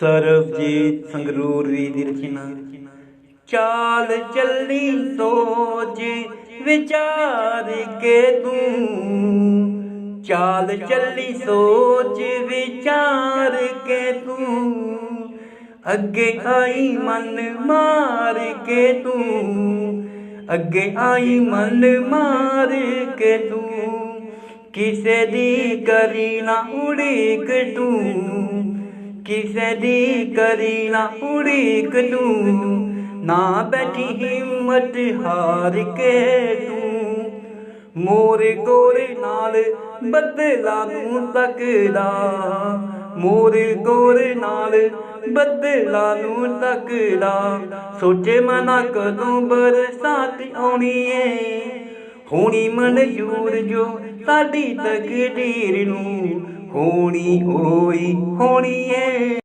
ਸਰਬਜੀਤ ਸੰਗਰੂਰੀ ਦੀ ਰਚਨਾ। ਚਾਲ ਚੱਲੀ ਸੋਚ ਵਿਚਾਰ ਕੇ ਤੂੰ। ਚਾਲ ਚੱਲੀ ਸੋਚ ਵਿਚਾਰ ਕੇ ਤੂੰ। ਅੱਗੇ ਆਈ ਮਨ ਮਾਰ ਕੇ ਤੂੰ। ਅੱਗੇ ਆਈ ਮਨ ਮਾਰ ਕੇ ਤੂੰ। ਕਿਸੇ ਦੀ ਕਰੀ ਨਾ ਉਡੀਕ ਤੂੰ। ਕਿਸੇ ਦੀ ਕਰੀ ਨਾ ਉਡੀਕ ਤੂੰ, ਨਾ ਬੈਠੀ ਹਿੰਮਤ ਹਾਰ ਕੇ ਤੂੰ। ਮੋਰੇ ਗੋਰੇ ਨਾਲ ਬਦਲਾ ਨੂੰ ਤੱਕਦਾ, ਮੋਰੇ ਗੋਰੇ ਨਾਲ ਬਦਲਾ ਨੂੰ ਤੱਕਦਾ। ਸੋਚੇ ਮਨਾ ਕਦੋਂ ਬਰਸਾਤ ਆਉਣੀ ਏ, ਹੋਣੀ ਮਨਜ਼ੂਰ ਜੋ ਸਾਡੀ ਤਕਦੀਰ ਨੂੰ। ਹੋਣੀ ਹੋਈ ਹੋਣੀ ਏ।